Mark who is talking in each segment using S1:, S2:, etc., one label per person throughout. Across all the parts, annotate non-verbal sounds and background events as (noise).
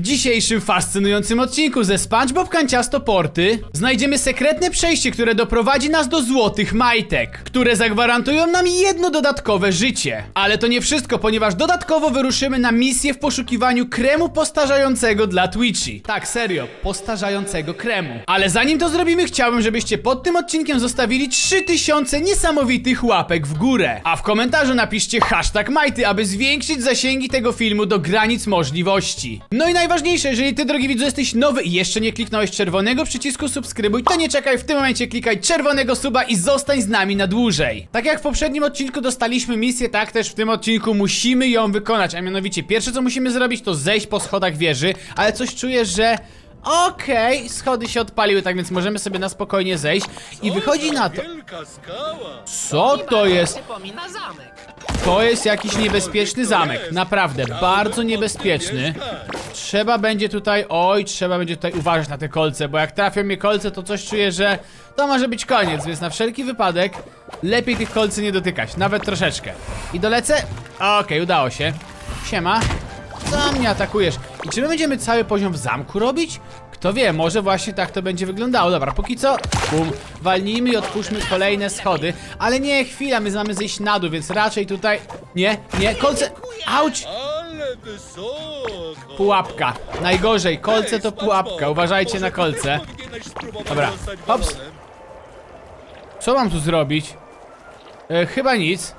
S1: W dzisiejszym fascynującym odcinku ze SpongeBob Kanciasto Porty znajdziemy sekretne przejście, które doprowadzi nas do złotych majtek, które zagwarantują nam jedno dodatkowe życie. Ale to nie wszystko, ponieważ dodatkowo wyruszymy na misję w poszukiwaniu kremu postarzającego dla Twitchy. Tak, serio, postarzającego kremu. Ale zanim to zrobimy, chciałbym, żebyście pod tym odcinkiem zostawili 3000 niesamowitych łapek w górę. A w komentarzu napiszcie hashtag majty, aby zwiększyć zasięgi tego filmu do granic możliwości. No i najważniejsze, jeżeli ty, drogi widzu, jesteś nowy i jeszcze nie kliknąłeś czerwonego przycisku subskrybuj, to nie czekaj, w tym momencie klikaj czerwonego suba i zostań z nami na dłużej. Tak jak w poprzednim odcinku dostaliśmy misję, tak też w tym odcinku musimy ją wykonać, a mianowicie pierwsze co musimy zrobić to zejść po schodach wieży, ale coś czuję, że... Okej, schody się odpaliły, tak więc możemy sobie na spokojnie zejść i wychodzi na to...
S2: Wielka skała!
S1: Co to jest?
S3: Przypomina zamek.
S1: To jest jakiś niebezpieczny zamek, naprawdę, bardzo niebezpieczny. Trzeba będzie tutaj, oj, trzeba będzie tutaj uważać na te kolce, bo jak trafią mnie kolce, to coś czuję, że to może być koniec, więc na wszelki wypadek lepiej tych kolcy nie dotykać, nawet troszeczkę. I dolecę? Okej, udało się. Siema. Co mnie atakujesz? I czy my będziemy cały poziom w zamku robić? Kto wie, może właśnie tak to będzie wyglądało. Dobra, póki co, bum, walnijmy i otwórzmy kolejne schody. Ale nie, chwila, my mamy zejść na dół, więc raczej tutaj... Nie, nie, kolce... Auć! Pułapka. Najgorzej, kolce to pułapka, uważajcie na kolce. Dobra, hops. Co mam tu zrobić? E, chyba nic.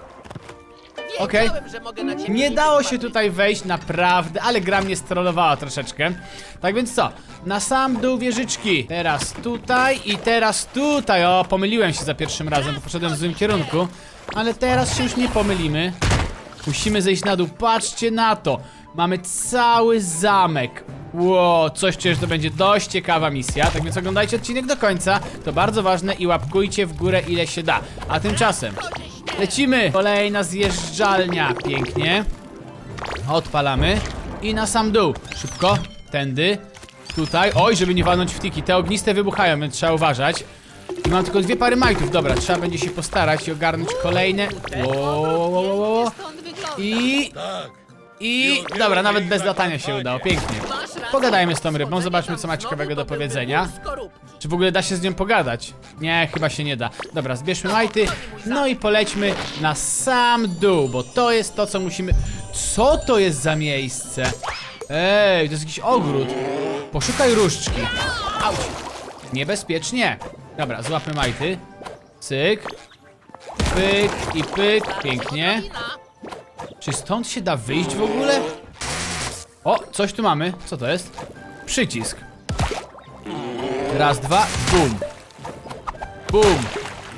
S1: Okej.
S3: Wiedziałem, że mogę na ciebie
S1: Nie
S3: liczyć,
S1: dało się
S3: Patryk.
S1: tutaj wejść, naprawdę, ale gra mnie strollowała troszeczkę. Tak więc co? Na sam dół wieżyczki. Teraz tutaj i teraz tutaj. O, pomyliłem się za pierwszym razem, bo poszedłem w złym kierunku. Ale teraz się już nie pomylimy. Musimy zejść na dół. Patrzcie na to. Mamy cały zamek. Ło, coś że to będzie dość ciekawa misja. Tak więc oglądajcie odcinek do końca. To bardzo ważne i łapkujcie w górę ile się da. A tymczasem lecimy. Kolejna zjeżdżalnia. Pięknie. Odpalamy. I na sam dół. Szybko. Tędy. Tutaj. Oj, żeby nie walnąć w tiki. Te ogniste wybuchają, więc trzeba uważać. I mam tylko dwie pary majtów. Dobra, trzeba będzie się postarać i ogarnąć kolejne. Wo, wo, wo, wo, wo.
S3: Stąd wygląda.
S1: I...
S2: Tak.
S1: I... Dobra, nawet bez latania się udało. Pięknie. Pogadajmy z tą rybą, zobaczmy co ma ciekawego do powiedzenia. Czy w ogóle da się z nią pogadać? Nie, chyba się nie da. Dobra, zbierzmy majty. No i polećmy na sam dół, bo to jest to, co musimy... Co to jest za miejsce? Ej, to jest jakiś ogród. Poszukaj różdżki. Auć. Niebezpiecznie. Dobra, złapmy majty. Cyk. Pyk i pyk. Pięknie. Czy stąd się da wyjść w ogóle? O, coś tu mamy. Co to jest? Przycisk. Raz, dwa, bum. Bum.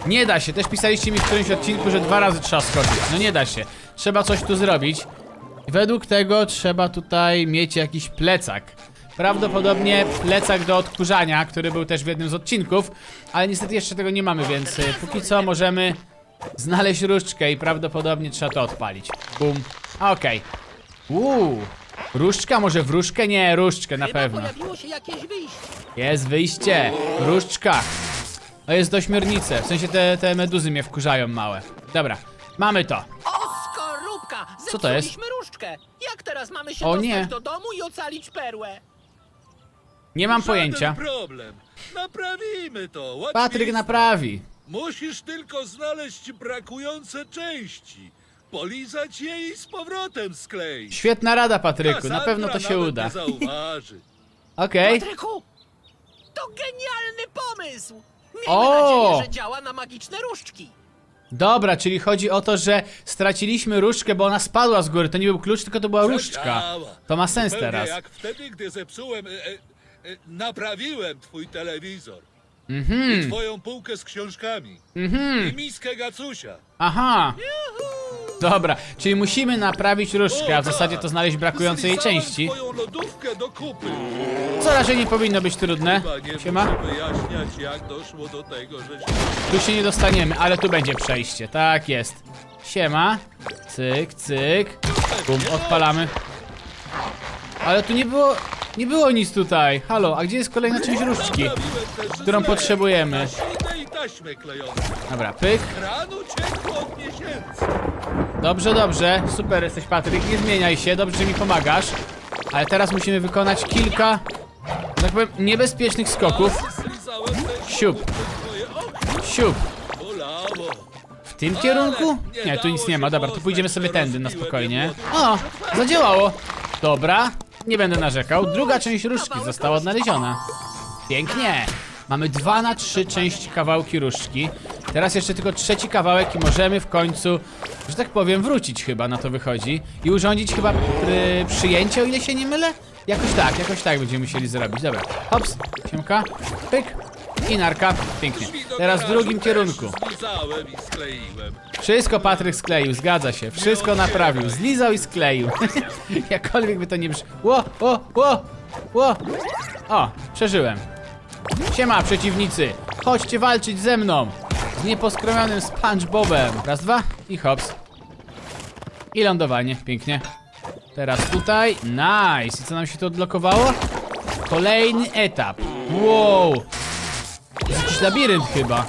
S1: Nie da się. Też pisaliście mi w którymś odcinku, że dwa razy trzeba skoczyć. No nie da się. Trzeba coś tu zrobić. Według tego trzeba tutaj mieć jakiś plecak. Prawdopodobnie plecak do odkurzania, który był też w jednym z odcinków, ale niestety jeszcze tego nie mamy, więc y, póki co możemy znaleźć różdżkę i prawdopodobnie trzeba to odpalić. Bum. Okej. Uuu. Różdżka? Może wróżkę? Nie, różdżkę na pewno.
S3: pojawiło się jakieś wyjście.
S1: Jest wyjście. Różdżka. To jest dośmiornice. W sensie te, te meduzy mnie wkurzają małe. Dobra, mamy to.
S3: O, skorupka!
S1: Co to jest?
S3: Zepsuliśmy różdżkę. Jak teraz mamy się
S1: O
S3: dostać
S1: nie.
S3: do domu i ocalić perłę?
S1: Nie mam
S2: Żaden
S1: pojęcia.
S2: problem. Naprawimy to. Łatwiej
S1: Patryk
S2: jest.
S1: naprawi.
S2: Musisz tylko znaleźć brakujące części. Polizać je i z powrotem skleić.
S1: Świetna rada, Patryku. Na
S2: Kassandra
S1: pewno to się
S2: nawet
S1: uda.
S2: Nie zauważy. (laughs)
S1: Okej.
S3: Patryku! To genialny pomysł! Miejmy
S1: O!
S3: nadzieję, że działa na magiczne różdżki.
S1: Dobra, czyli chodzi o to, że straciliśmy różdżkę, bo ona spadła z góry. To nie był klucz, tylko to była różdżka.
S2: Zadziała.
S1: To ma sens
S2: Zupełnie
S1: teraz.
S2: jak wtedy, gdy zepsułem, e, e, e, naprawiłem twój telewizor.
S1: Mhm.
S2: I twoją półkę z książkami. I miskę gacusia.
S1: Aha. Dobra, czyli musimy naprawić różdżkę, a w zasadzie
S2: tak.
S1: to znaleźć brakujące jej
S2: Zlizałem
S1: części.
S2: twoją lodówkę do kupy.
S1: Co raczej nie powinno być trudne.
S2: Chyba nie
S1: Siema.
S2: muszę wyjaśniać, jak doszło do tego, że się...
S1: Tu się nie dostaniemy, ale tu będzie przejście. Tak jest. Siema. Cyk, cyk. Bum, odpalamy. Ale tu nie było... Nie było nic tutaj. Halo, a gdzie jest kolejna część różdżki? Którą potrzebujemy. Dobra, pyk. Dobrze, dobrze. Super jesteś, Patryk. Nie zmieniaj się. Dobrze, że mi pomagasz. Ale teraz musimy wykonać kilka, tak powiem, niebezpiecznych skoków. Siup, siup. W tym kierunku? Nie, tu nic nie ma. Dobra, to pójdziemy sobie tędy na spokojnie. O, zadziałało. Dobra, nie będę narzekał. Druga część różdżki została odnaleziona. Pięknie. Mamy dwa na trzy części kawałki różdżki. Teraz jeszcze tylko trzeci kawałek i możemy w końcu, że tak powiem, wrócić chyba na to wychodzi. I urządzić chyba przyjęcie, o ile się nie mylę? Jakoś tak, jakoś tak będziemy musieli zrobić. Dobra, hops, siemka, pyk i narka. Pięknie. Teraz w drugim kierunku. Wszystko Patryk skleił, zgadza się. Wszystko naprawił. Zlizał i skleił. (laughs) Jakkolwiek by to nie brzmi. Ło, ło, ło, ło. O, przeżyłem. Siema, przeciwnicy. Chodźcie walczyć ze mną. Z nieposkromionym SpongeBobem. Raz, dwa i hops. I lądowanie, pięknie. Teraz tutaj. Nice. I co nam się tu odblokowało? Kolejny etap. Wow. Jest jakiś labirynt chyba.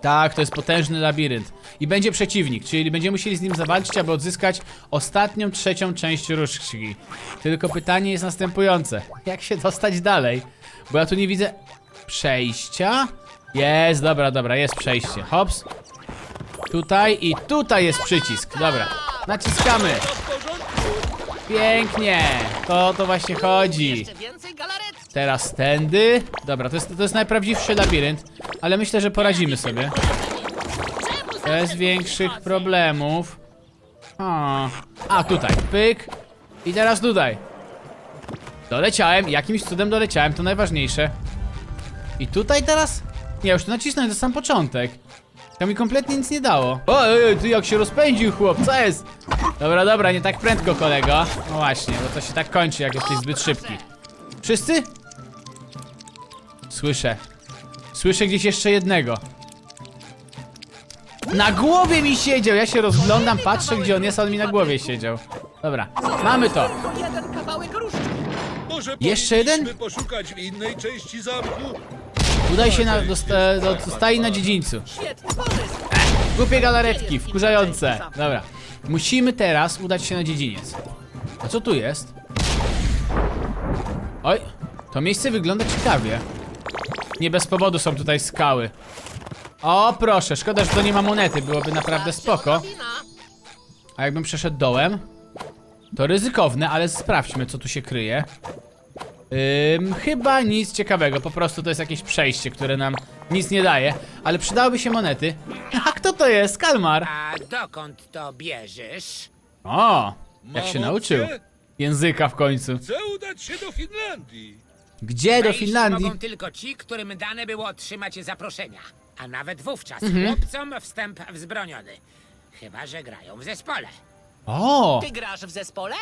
S1: Tak, to jest potężny labirynt. I będzie przeciwnik, czyli będziemy musieli z nim zawalczyć, aby odzyskać ostatnią, trzecią część różdżki. Tylko pytanie jest następujące. (laughs) Jak się dostać dalej? Bo ja tu nie widzę przejścia. Jest, dobra, dobra, jest przejście. Hops. Tutaj i tutaj jest przycisk. Dobra, naciskamy. Pięknie. To to właśnie chodzi.
S3: Jeszcze więcej galaret.
S1: Teraz tędy. Dobra, to jest, to jest najprawdziwszy labirynt, ale myślę, że poradzimy sobie. Bez większych problemów. O. A, tutaj, pyk. I teraz tutaj. Doleciałem, jakimś cudem doleciałem, to najważniejsze. I tutaj teraz? Nie, już tu nacisnąłem, to sam początek. To mi kompletnie nic nie dało. O, ej, ej, ty jak się rozpędził chłop, co jest? Dobra, dobra, nie tak prędko kolego. No właśnie, bo to się tak kończy, jak jesteś zbyt szybki. Wszyscy? Słyszę. Słyszę gdzieś jeszcze jednego. Na głowie mi siedział! Ja się rozglądam, patrzę gdzie on jest, a on mi na głowie siedział. Dobra, mamy to.
S3: Tylko jeden kawałek różdżki.
S2: Może
S1: Jeszcze jeden?
S2: powinniśmy poszukać w innej części zamku?
S1: Udaj się na, do, sta- do, do stai na dziedzińcu.
S3: Świetny pomysł.
S1: Głupie galaretki, wkurzające. Dobra. Musimy teraz udać się na dziedziniec. A co tu jest? Oj, to miejsce wygląda ciekawie. Nie bez powodu są tutaj skały. O, proszę, szkoda, że to nie ma monety, byłoby naprawdę spoko. A jakbym przeszedł dołem? To ryzykowne, ale sprawdźmy, co tu się kryje. Ym, chyba nic ciekawego, po prostu to jest jakieś przejście, które nam nic nie daje, ale przydałyby się monety. (laughs) A kto to jest? Kalmar!
S4: A dokąd to bierzesz?
S1: O, jak się nauczył. Języka w końcu.
S2: Chcę udać się do Finlandii.
S1: Gdzie do
S4: Wejść
S1: Finlandii?
S4: mogą tylko ci, którym dane było otrzymać zaproszenia. A nawet wówczas
S1: Mhm.
S4: chłopcom wstęp wzbroniony. Chyba, że grają w zespole.
S1: O,
S3: Ty grasz w zespole?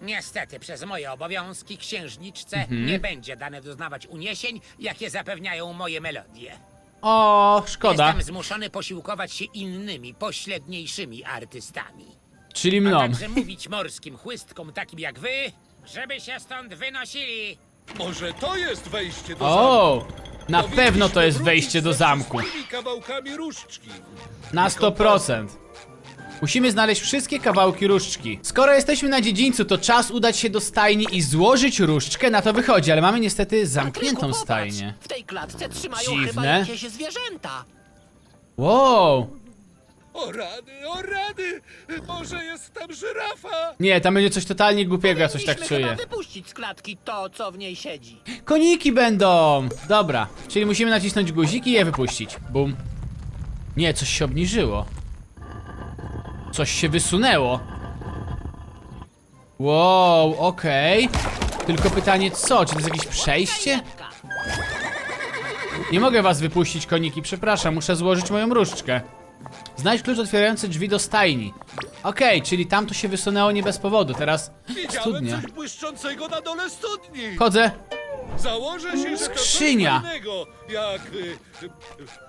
S4: Niestety, przez moje obowiązki księżniczce
S1: Mhm.
S4: nie będzie dane doznawać uniesień, jakie zapewniają moje melodie.
S1: o, szkoda.
S4: Jestem zmuszony posiłkować się innymi, pośredniejszymi artystami.
S1: Czyli
S4: A
S1: mną.
S4: także mówić morskim chłystkom takim jak wy, żeby się stąd wynosili.
S2: Może to jest wejście do zamku?
S1: O, na pewno to jest wejście do
S2: ze
S1: zamku.
S2: wszystkimi kawałkami różdżki.
S1: Na 100%. Musimy znaleźć wszystkie kawałki różdżki. Skoro jesteśmy na dziedzińcu, to czas udać się do stajni i złożyć różdżkę. Na to wychodzi, ale mamy niestety zamkniętą
S3: Patryku, popatrz,
S1: stajnię.
S3: W tej klatce trzymają
S1: Dziwne.
S3: chyba jakieś zwierzęta.
S1: Wow.
S2: O rady, o rady! Może jest tam żyrafa?
S1: Nie, tam będzie coś totalnie głupiego, ja coś tak
S3: Powinniśmy
S1: czuję.
S3: chyba wypuścić z klatki to, co w niej siedzi.
S1: Koniki będą! Dobra, czyli musimy nacisnąć guzik i je wypuścić. Bum. Nie, coś się obniżyło. Coś się wysunęło. Wow, okej. Tylko pytanie co? Czy to jest jakieś przejście? Nie mogę was wypuścić, koniki, przepraszam, muszę złożyć moją różdżkę. Znajdź klucz otwierający drzwi do stajni. Okej, czyli tam to się wysunęło nie bez powodu, teraz
S2: Widziałem
S1: studnia.
S2: coś błyszczącego na dole studni.
S1: Chodzę.
S2: Założę się, że to
S1: Skrzynia.
S2: coś innego, jak y, y,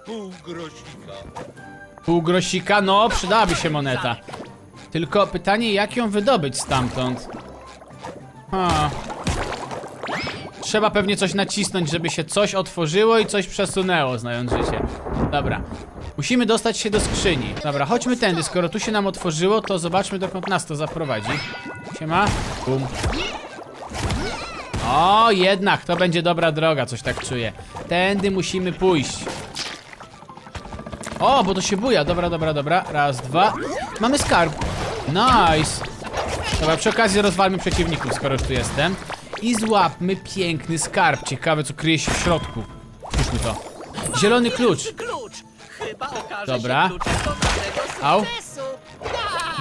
S2: pół grosika.
S1: Pół grosika, no przydałaby się moneta. Tylko pytanie, jak ją wydobyć stamtąd? Ha. Trzeba pewnie coś nacisnąć, żeby się coś otworzyło i coś przesunęło, znając życie. Dobra. Musimy dostać się do skrzyni. Dobra, chodźmy tędy. Skoro tu się nam otworzyło, to zobaczmy dokąd nas to zaprowadzi. Siema. Bum. O, jednak, to będzie dobra droga, coś tak czuję. Tędy musimy pójść. O, bo to się buja. Dobra, dobra, dobra. Raz, dwa. Mamy skarb. Nice. Dobra, przy okazji rozwalmy przeciwników, skoro już tu jestem. I złapmy piękny skarb. Ciekawe, co kryje się w środku. Puszczmy to. Zielony klucz.
S3: Chyba okaże
S1: Dobra.
S3: się kluczem do naszego
S1: Au.
S3: sukcesu.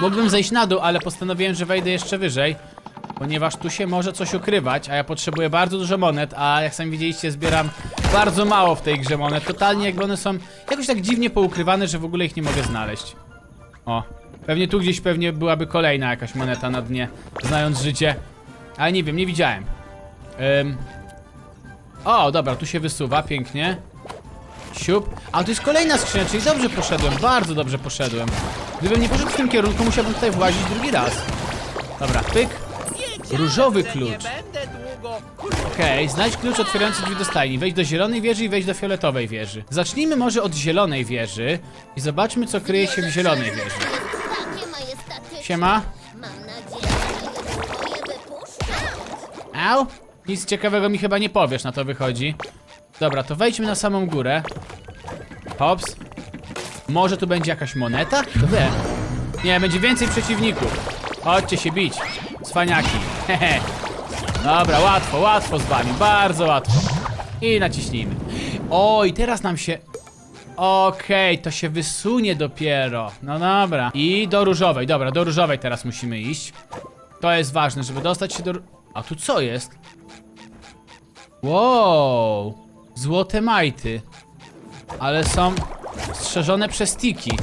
S1: Mógłbym zejść na dół, ale postanowiłem, że wejdę jeszcze wyżej. Ponieważ tu się może coś ukrywać, a ja potrzebuję bardzo dużo monet, a jak sami widzieliście, zbieram bardzo mało w tej grze monet. Totalnie jakby one są jakoś tak dziwnie poukrywane, że w ogóle ich nie mogę znaleźć. O, pewnie tu gdzieś pewnie byłaby kolejna jakaś moneta na dnie, znając życie. Ale nie wiem, nie widziałem. Ym. O, dobra, tu się wysuwa, pięknie. Siup. A tu jest kolejna skrzynia, czyli dobrze poszedłem, bardzo dobrze poszedłem. Gdybym nie poszedł w tym kierunku, musiałbym tutaj włazić drugi raz. Dobra, pyk. Różowy klucz. Okej, znajdź klucz otwierający drzwi do stajni. Wejdź do zielonej wieży i wejdź do fioletowej wieży. Zacznijmy może od zielonej wieży i zobaczmy, co kryje się w zielonej wieży. Siema. Au! Nic ciekawego mi chyba nie powiesz, na to wychodzi. Dobra, to wejdźmy na samą górę. Hops. Może tu będzie jakaś moneta? Kto wie? Nie, będzie więcej przeciwników. Chodźcie się bić. Cwaniaki. Hehe. (laughs) Dobra, łatwo, łatwo z wami. Bardzo łatwo. I naciśnijmy. Oj, teraz nam się... Okej, to się wysunie dopiero. No dobra. I do różowej, dobra, do różowej teraz musimy iść. To jest ważne, żeby dostać się do... A tu co jest? Wow! Złote majty. Ale są strzeżone przez tiki.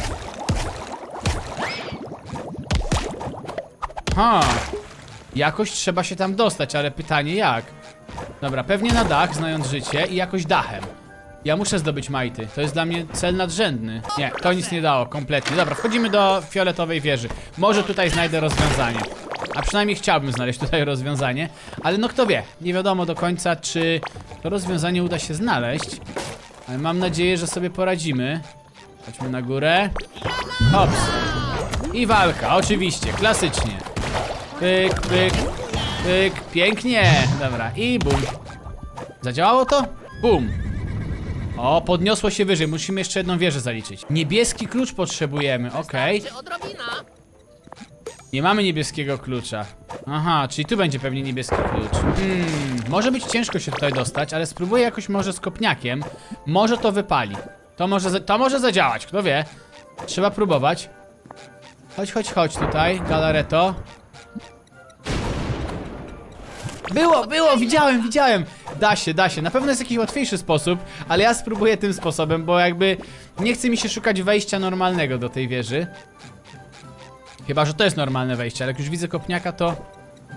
S1: Ha! Jakoś trzeba się tam dostać, ale pytanie jak? Dobra, pewnie na dach, znając życie i jakoś dachem. Ja muszę zdobyć majty. To jest dla mnie cel nadrzędny. Nie, to nic nie dało, kompletnie. Dobra, wchodzimy do fioletowej wieży. Może tutaj znajdę rozwiązanie. A przynajmniej chciałbym znaleźć tutaj (laughs) rozwiązanie. Ale no kto wie, nie wiadomo do końca, czy to rozwiązanie uda się znaleźć. Ale mam nadzieję, że sobie poradzimy. Chodźmy na górę. Hops. I walka, oczywiście, klasycznie. Pyk, pyk, pyk, pięknie. Dobra, i bum. Zadziałało to? Bum. O, podniosło się wyżej, musimy jeszcze jedną wieżę zaliczyć. Niebieski klucz potrzebujemy, okej.
S3: Odrobina?
S1: Nie mamy niebieskiego klucza. Aha, czyli tu będzie pewnie niebieski klucz. Hmm, może być ciężko się tutaj dostać, ale spróbuję jakoś może z kopniakiem. Może to wypali. To może, to może zadziałać, kto wie. Trzeba próbować. Chodź, chodź, chodź tutaj, galareto. Było, było, widziałem, widziałem. Da się, da się. Na pewno jest jakiś łatwiejszy sposób, ale ja spróbuję tym sposobem, bo jakby nie chce mi się szukać wejścia normalnego do tej wieży. Chyba, że to jest normalne wejście, ale jak już widzę kopniaka, to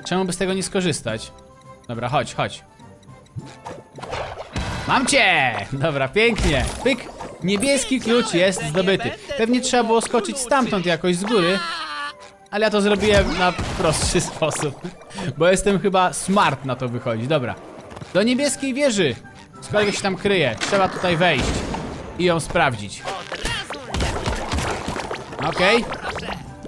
S1: czemu by z tego nie skorzystać? Dobra, chodź, chodź. Mam cię! Dobra, pięknie. Pyk. Niebieski klucz jest zdobyty. Pewnie trzeba było skoczyć stamtąd jakoś z góry, ale ja to zrobiłem na prostszy (laughs) sposób. Bo jestem chyba smart na to wychodzi. Dobra. Do niebieskiej wieży. Skoro się tam kryje, trzeba tutaj wejść i ją sprawdzić. Okej.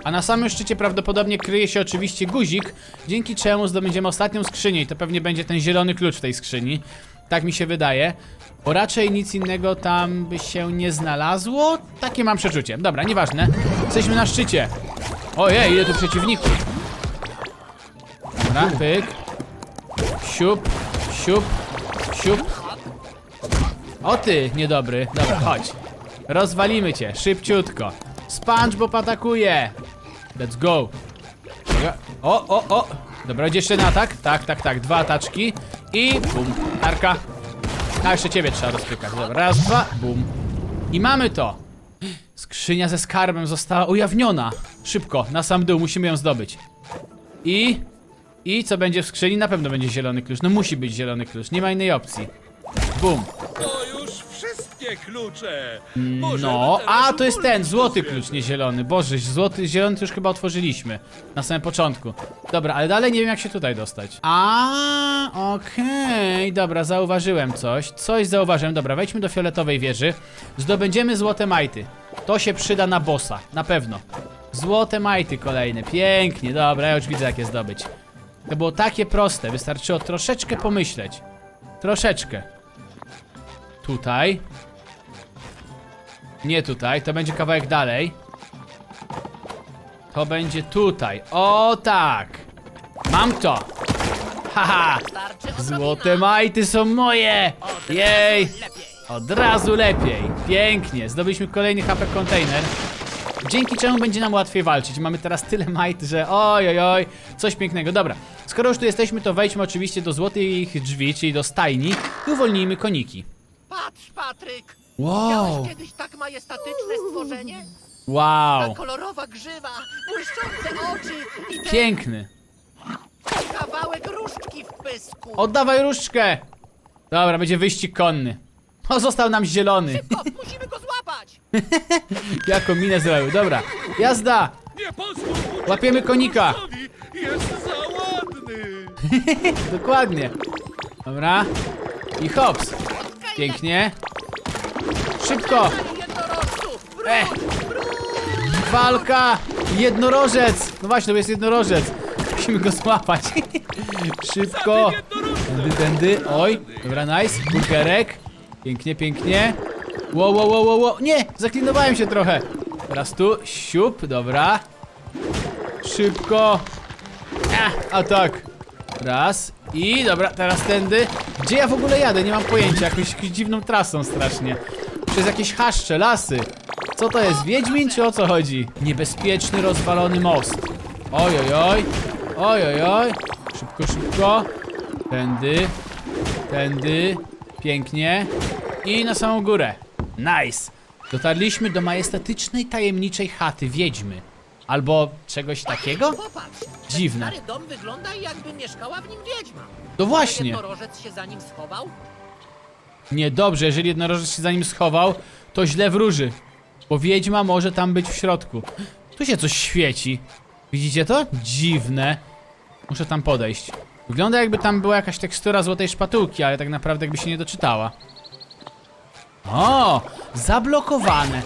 S1: A na samym szczycie prawdopodobnie kryje się oczywiście guzik, dzięki czemu zdobędziemy ostatnią skrzynię i to pewnie będzie ten zielony klucz w tej skrzyni. Tak mi się wydaje. Bo raczej nic innego tam by się nie znalazło. Takie mam przeczucie. Dobra, nieważne. Jesteśmy na szczycie. Ojej, ile tu przeciwników. Dobra, pyk. Siup, siup, siup. O ty, niedobry. Dobra, chodź. Rozwalimy cię, szybciutko. SpongeBob atakuje. Let's go. O, o, o. Dobra, idzie jeszcze na atak. Tak, tak, tak. Dwa ataczki. I bum. Tarka. A, jeszcze ciebie trzeba rozpykać. Dobra, raz, dwa, bum. I mamy to. Skrzynia ze skarbem została ujawniona. Szybko, na sam dół, musimy ją zdobyć. I... I co będzie w skrzyni? Na pewno będzie zielony klucz. No musi być zielony klucz, nie ma innej opcji. Bum.
S2: Wszystkie klucze. Możemy
S1: No,
S2: teraz
S1: a to jest ten, złoty klucz, nie zielony. Boże, złoty, zielony to już chyba otworzyliśmy. Na samym początku. Dobra, ale dalej nie wiem jak się tutaj dostać. A, okej, dobra, zauważyłem coś. Coś zauważyłem. Dobra, wejdźmy do fioletowej wieży. Zdobędziemy złote majty. To się przyda na bossa, na pewno. Złote majty kolejne, pięknie, dobra, ja już widzę jak je zdobyć. To było takie proste, wystarczyło troszeczkę pomyśleć. Troszeczkę. Tutaj. Nie tutaj, to będzie kawałek dalej. To będzie tutaj. O tak! Mam to! Haha! Złote majty są moje! Jej! Od razu lepiej. Pięknie. Zdobyliśmy kolejny HP kontener. Dzięki czemu będzie nam łatwiej walczyć. Mamy teraz tyle majt, że oj, oj, oj, coś pięknego. Dobra, skoro już tu jesteśmy, to wejdźmy oczywiście do złotych drzwi, czyli do stajni i uwolnijmy koniki.
S3: Patrz, Patryk!
S1: Wow,
S3: Widziałeś kiedyś tak majestatyczne stworzenie? Ta
S1: wow,
S3: kolorowa grzywa, błyszczące oczy i ten
S1: piękny.
S3: kawałek różdżki w pysku.
S1: Oddawaj różdżkę. Dobra, będzie wyścig konny. O, został nam zielony.
S3: Szybko, musimy go złapać! (laughs)
S1: Jaką minę zrobił. Dobra, jazda.
S2: Nie pozwól mu
S1: Łapiemy konika.
S2: Jest za ładny! (laughs)
S1: Dokładnie. Dobra. I hops. Pięknie. Szybko.
S3: Panie jednorożcu! Wróć!
S1: E. Walka! Jednorożec! No właśnie, to jest jednorożec. Musimy go złapać. (laughs) Szybko. Tędy, tędy. Oj, dobra, nice. Burgerek. Pięknie, pięknie. Ło, ło, ło, ło, ło. Nie! Zaklinowałem się trochę. Teraz tu. Siup, dobra. Szybko. A, a tak. Raz. I dobra, teraz tędy. Gdzie ja w ogóle jadę? Nie mam pojęcia. Jakąś, jakąś dziwną trasą strasznie. Przez jakieś chaszcze, lasy. Co to jest? Wiedźmin czy o co chodzi? Niebezpieczny, rozwalony most. Oj, oj, oj. Oj, oj, oj. Szybko, szybko. Tędy. Tędy. Pięknie. I na samą górę. Nice. Dotarliśmy do majestatycznej, tajemniczej chaty wiedźmy. Albo czegoś takiego?
S3: Popatrz!
S1: Dziwne.
S3: Ten stary dom wygląda jakby mieszkała w nim wiedźma.
S1: No właśnie.
S3: Jednorożec się za nim schował?
S1: Niedobrze, jeżeli jednorożec się za nim schował, to źle wróży. Bo wiedźma może tam być w środku. Tu się coś świeci. Widzicie to? Dziwne. Muszę tam podejść. Wygląda jakby tam była jakaś tekstura złotej szpatułki, ale tak naprawdę jakby się nie doczytała. O! Zablokowane.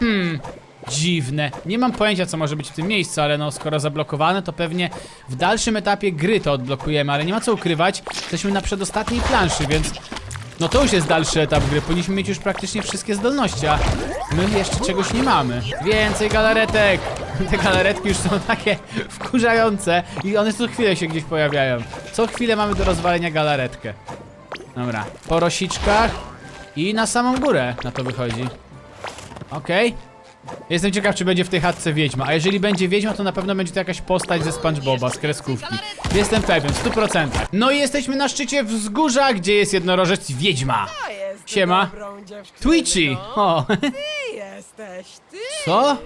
S1: Hmm. Dziwne. Nie mam pojęcia, co może być w tym miejscu, ale no, skoro zablokowane, to pewnie w dalszym etapie gry to odblokujemy, ale nie ma co ukrywać. Jesteśmy na przedostatniej planszy, więc no to już jest dalszy etap gry. Powinniśmy mieć już praktycznie wszystkie zdolności, a my jeszcze czegoś nie mamy. Więcej galaretek! (laughs) Te galaretki już są takie wkurzające i one co chwilę się gdzieś pojawiają. Co chwilę mamy do rozwalenia galaretkę. Dobra, po rosiczkach i na samą górę na to wychodzi. Okej. Jestem ciekaw, czy będzie w tej chatce wiedźma. A jeżeli będzie wiedźma, to na pewno będzie to jakaś postać ze SpongeBoba, z kreskówki. Jestem pewien, w 100%. No i jesteśmy na szczycie wzgórza, gdzie jest jednorożec wiedźma. Siema. Twitchy! O,
S5: Ty jesteś, ty.
S1: co?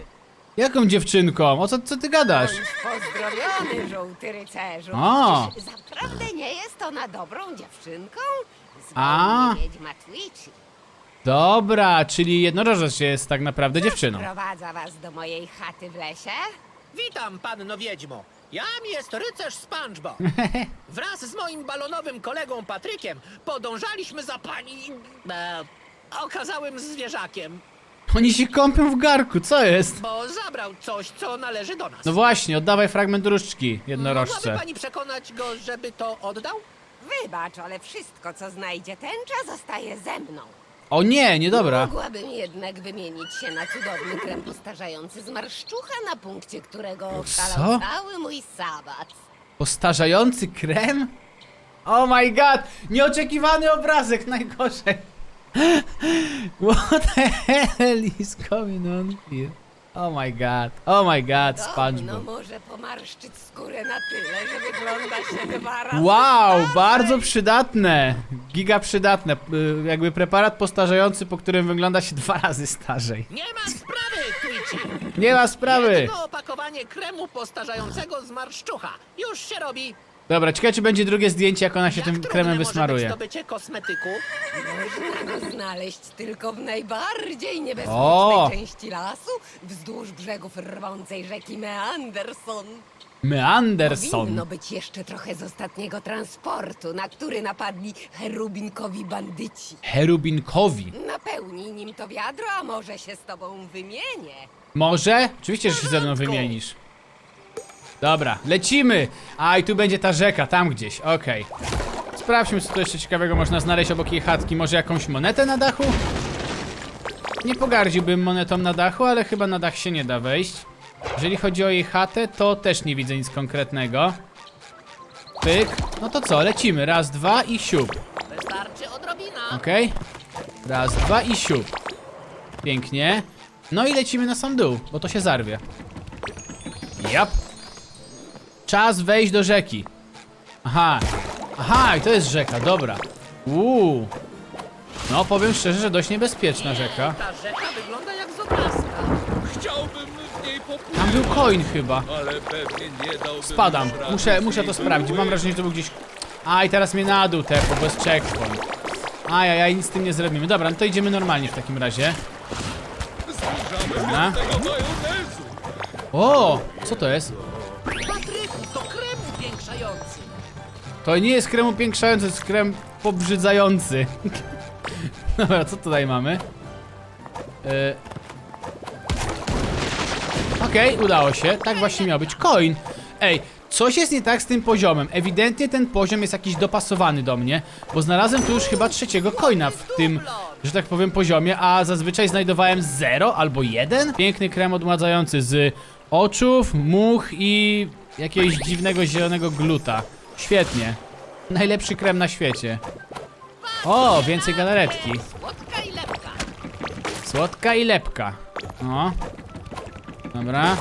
S1: Jaką dziewczynką? O co, co ty gadasz?
S5: Pozdrowiony, żółty rycerzu.
S1: O.
S6: Czyż Zaprawdę nie jest ona dobrą dziewczynką?
S1: A.
S6: Wiedźma Twitchy.
S1: Dobra, czyli jednorożec jest tak naprawdę dziewczyną.
S6: Prowadza was do mojej chaty w lesie?
S3: Witam, panno wiedźmo. Jam jest rycerz SpongeBob. (laughs) Wraz z moim balonowym kolegą Patrykiem podążaliśmy za pani... E, okazałym zwierzakiem,
S1: Oni się kąpią w garku, co jest?
S3: bo zabrał coś, co należy do nas.
S1: No właśnie, oddawaj fragment różdżki
S3: Mogłaby
S1: jednorożce.
S3: pani przekonać go, żeby to oddał?
S5: Wybacz, ale wszystko, co znajdzie tęcza, zostaje ze mną.
S1: O nie, niedobra.
S6: Mogłabym jednak wymienić się na cudowny krem postarzający z marszczucha, na punkcie którego ocalał
S1: Co?
S6: cały mój sabat.
S1: Postarzający krem? Oh my god! Nieoczekiwany obrazek, najgorzej. (laughs) What the hell is going on here? Oh my god, oh my god,
S5: No
S1: SpongeBob.
S5: może pomarszczyć skórę na tyle, że wygląda się dwa razy
S1: Wow,
S5: starzej.
S1: bardzo przydatne. Giga przydatne. Y, Jakby preparat postarzający, po którym wygląda się dwa razy starzej.
S3: Nie ma sprawy, Twitchy.
S1: Nie ma sprawy.
S3: Jedno opakowanie kremu postarzającego z marszczucha. Już się robi.
S1: Dobra, ciekawe czy będzie drugie zdjęcie, jak ona się
S3: Jak
S1: tym kremem wysmaruje.
S3: zdobycie kosmetyku?
S5: Można go znaleźć tylko w najbardziej niebezpiecznej
S1: O!
S5: części lasu, wzdłuż brzegów rwącej rzeki Meanderson.
S1: Meanderson.
S5: Powinno być jeszcze trochę z ostatniego transportu, na który napadli cherubinkowi bandyci.
S1: Cherubinkowi.
S5: Napełnij nim to wiadro, a może się z tobą wymienię.
S1: Może? Oczywiście, że się ze mną wymienisz. Dobra, lecimy! A i tu będzie ta rzeka, tam gdzieś, okej. Sprawdźmy, co tu jeszcze ciekawego można znaleźć obok jej chatki. Może jakąś monetę na dachu? Nie pogardziłbym monetą na dachu, ale chyba na dach się nie da wejść. Jeżeli chodzi o jej chatę, to też nie widzę nic konkretnego. Pyk. No to co, lecimy. Raz, dwa i siup.
S3: Wystarczy odrobina.
S1: Okej. Raz, dwa i siup. Pięknie. No i lecimy na sam dół, bo to się zarwie. Jap. Czas wejść do rzeki. Aha. Aha, i to jest rzeka, dobra. Uuu. No, powiem szczerze, że dość niebezpieczna rzeka.
S3: Ta rzeka wygląda jak z obrazka.
S2: Chciałbym w niej popłynąć,
S1: Tam był koń chyba.
S2: ale pewnie nie dałbym
S1: Spadam.
S2: rady
S1: Muszę,
S2: z
S1: muszę
S2: niej
S1: to sprawdzić. Mam wrażenie, że to był gdzieś... A, i teraz mnie na dół tepło, bo jest checkpoint. Ajajaj, nic z tym nie zrobimy. Dobra, no to idziemy normalnie w takim razie.
S2: Zbliżamy
S1: Dobra.
S2: się do tego majonezu.
S1: O, co to jest?
S3: To
S1: nie jest krem upiększający, to jest krem pobrzydzający. (laughs) Dobra, co tutaj mamy? E... Okej, udało się. Tak właśnie miał być. Coin. Ej, coś jest nie tak z tym poziomem. Ewidentnie ten poziom jest jakiś dopasowany do mnie, bo znalazłem tu już chyba trzeciego coina w tym, że tak powiem, poziomie, a zazwyczaj znajdowałem 0 albo 1. Piękny krem odmładzający z oczów, much i jakiegoś dziwnego zielonego gluta. Świetnie. Najlepszy krem na świecie. O, więcej galaretki.
S3: Słodka i lepka.
S1: Słodka i lepka. O. Dobra.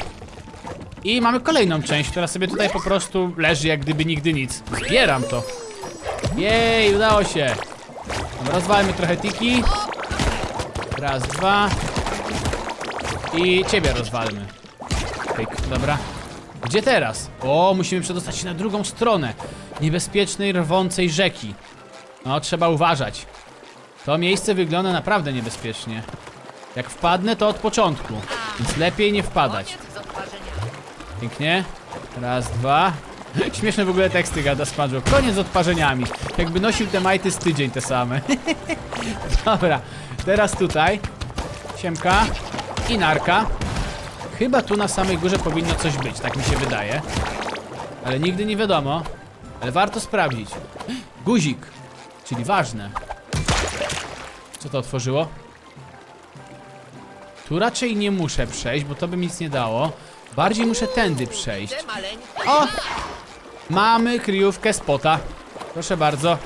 S1: I mamy kolejną część, która sobie tutaj po prostu leży jak gdyby nigdy nic. Zbieram to. Jej, udało się. Dobra, rozwalmy trochę tiki. Raz, dwa. I ciebie rozwalmy. Pyk, dobra. Gdzie teraz? O, musimy przedostać się na drugą stronę. Niebezpiecznej, rwącej rzeki. No, trzeba uważać. To miejsce wygląda naprawdę niebezpiecznie. Jak wpadnę, to od początku. Więc lepiej nie wpadać. Pięknie. Raz, dwa. (laughs) Śmieszne w ogóle teksty gada SpongeBob. Koniec z odparzeniami. Jakby nosił te majty z tydzień te same. (laughs) Dobra. Teraz tutaj. Siemka. I narka. Chyba tu na samej górze powinno coś być, tak mi się wydaje. Ale nigdy nie wiadomo. Ale warto sprawdzić. (gasps) Guzik. Czyli ważne. Co to otworzyło? Tu raczej nie muszę przejść, bo to by mi nic nie dało. Bardziej muszę tędy przejść. O! Mamy kryjówkę spota. Proszę bardzo.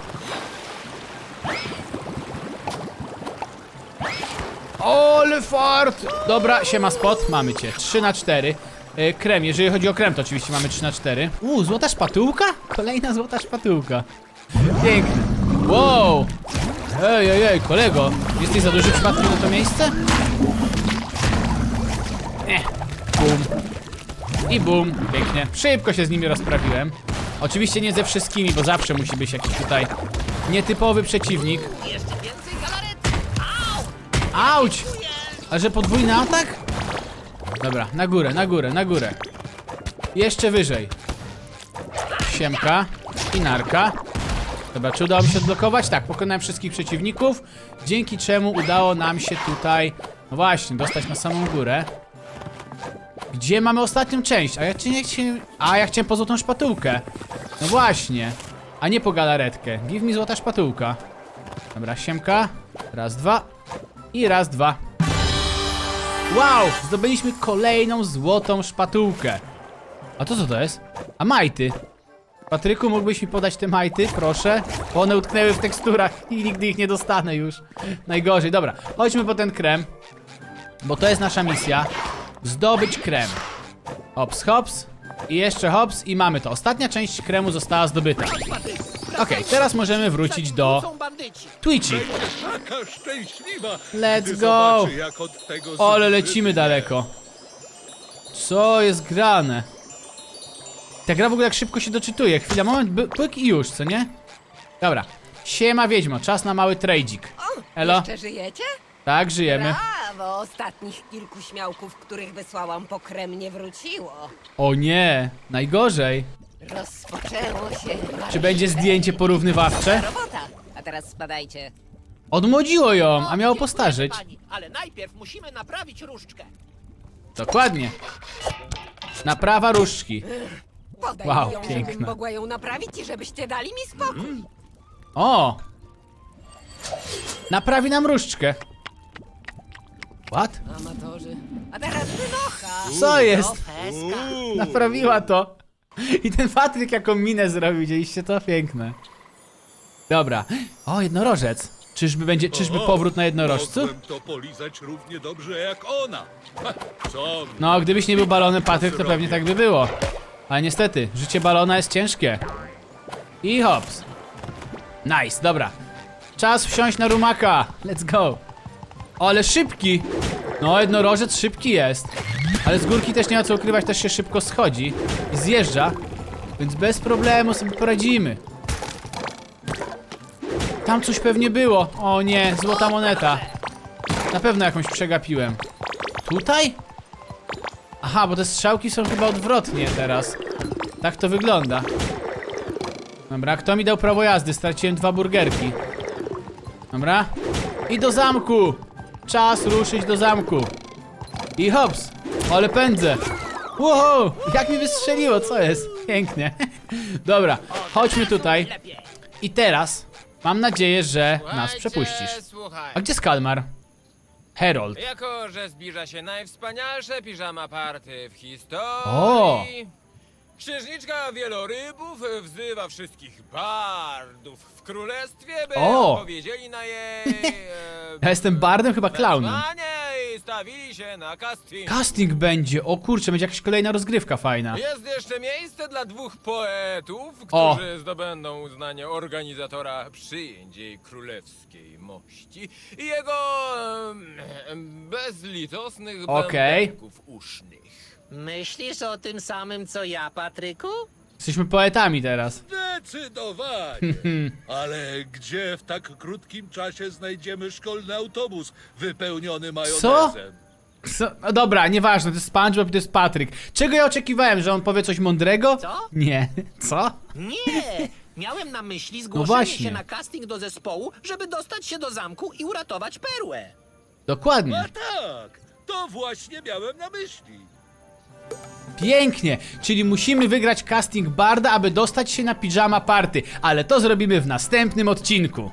S1: Ole fart! Dobra, siema spot, mamy cię. 3 na 4. E, Krem, jeżeli chodzi o krem, to oczywiście mamy 3 na 4. Uuu, złota szpatułka? Kolejna złota szpatułka. Piękne. Wow! Ej, ej, ej, kolego, jesteś za duży przypadkiem na to miejsce? Eh, bum. I bum, pięknie. Szybko się z nimi rozprawiłem. Oczywiście nie ze wszystkimi, bo zawsze musi być jakiś tutaj nietypowy przeciwnik. Auć! A że podwójny atak? Dobra, na górę, na górę, na górę. Jeszcze wyżej. Siemka i narka. Dobra, czy udało mi się odblokować? Tak, pokonałem wszystkich przeciwników, dzięki czemu udało nam się tutaj, no właśnie, dostać na samą górę. Gdzie mamy ostatnią część? A ja, nie chciałem, a ja chciałem po złotą szpatułkę. No właśnie. A nie po galaretkę. Give mi złota szpatułka. Dobra, siemka. Raz, dwa. I raz, dwa. Wow! Zdobyliśmy kolejną złotą szpatułkę. A to co to jest? A majty. Patryku, mógłbyś mi podać te majty, proszę? Bo one utknęły w teksturach i nigdy ich nie dostanę już. Najgorzej. Dobra, chodźmy po ten krem. Bo to jest nasza misja. Zdobyć krem. Hops, hops. I jeszcze hops i mamy to. Ostatnia część kremu została zdobyta. Okej, teraz możemy wrócić do. Twitchi.
S2: Taka szczęśliwa,
S1: Let's
S2: gdy
S1: go.
S2: zobaczy, jak od tego
S1: Ale lecimy daleko. Co jest grane? Ta gra w ogóle jak szybko się doczytuje. Chwila, moment, by- pyk i już, co nie? Dobra. Siema wiedźmo, czas na mały trejdzik. Elo?
S5: Jeszcze żyjecie?
S1: Tak, żyjemy.
S5: Brawo! Ostatnich kilku śmiałków, których wysłałam po krem, nie wróciło.
S1: O nie, najgorzej.
S5: Rozpoczęło się.
S1: Czy będzie zdjęcie porównywawcze?
S5: Robota! A teraz spadajcie.
S1: Odmłodziło ją, a miało postarzyć.
S3: pani, Ale najpierw musimy naprawić różdżkę.
S1: Dokładnie. Naprawa różdżki.
S5: Podaj
S1: Wow,
S5: mi ją, mogła ją naprawić i żebyście dali mi spokój.
S1: O! Naprawi nam różdżkę. What?
S5: Amatorzy. A teraz wynocha.
S1: Co jest? Naprawiła to. I ten Patryk jaką minę zrobił, widzieliście to? Piękne. Dobra. O, jednorożec. Czyżby będzie, czyżby
S2: O,
S1: powrót na jednorożcu?
S2: Mogłem to polizać równie dobrze jak ona. Ha, Co?
S1: No, gdybyś nie był balonem Patryk, to pewnie tak by było. Ale niestety, życie balona jest ciężkie. I hops. Nice, dobra. Czas wsiąść na rumaka. Let's go. O, ale szybki. No, jednorożec szybki jest. Ale z górki też nie ma co ukrywać, też się szybko schodzi. I zjeżdża. Więc bez problemu sobie poradzimy. Tam coś pewnie było. O nie, złota moneta. Na pewno jakąś przegapiłem. Tutaj? Aha, bo te strzałki są chyba odwrotnie teraz. Tak to wygląda. Dobra, kto mi dał prawo jazdy? Straciłem dwa burgerki. Dobra. I do zamku! Czas ruszyć do zamku. I hops! Ale pędzę! Wow! Jak mi wystrzeliło, co jest? Pięknie. (laughs) Dobra, chodźmy tutaj. I teraz mam nadzieję, że nas przepuścisz. A gdzie Skalmar? Herold.
S7: Jako, że zbliża się najwspanialsze piżama party w historii.
S1: O!
S7: Księżniczka Wielorybów wzywa wszystkich bardów w królestwie, by
S1: O!
S7: opowiedzieli na jej... (laughs) e,
S1: Ja jestem bardem, chyba klaunem.
S7: wezwanie i stawili się na casting.
S1: Casting będzie, o kurczę, będzie jakaś kolejna rozgrywka fajna.
S7: Jest jeszcze miejsce dla dwóch poetów,
S1: O!
S7: którzy zdobędą uznanie organizatora przyjęć jej królewskiej mości i jego em, bezlitosnych
S1: Okej.
S7: bębenków usznych.
S3: Myślisz o tym samym co ja, Patryku?
S1: Jesteśmy poetami teraz.
S2: Zdecydowanie. (laughs) Ale gdzie w tak krótkim czasie znajdziemy szkolny autobus wypełniony majonezem?
S1: Co? No dobra, nieważne, to jest SpongeBob i to jest Patryk. Czego ja oczekiwałem, że on powie coś mądrego?
S3: Co?
S1: Nie. (laughs) Co?
S3: Nie! Miałem na myśli zgłoszenie
S1: No właśnie.
S3: się na casting do zespołu, żeby dostać się do zamku i uratować perłę.
S1: Dokładnie.
S2: A tak, to właśnie miałem na myśli.
S1: Pięknie, czyli musimy wygrać casting Barda, aby dostać się na Pijama Party, ale to zrobimy w następnym odcinku.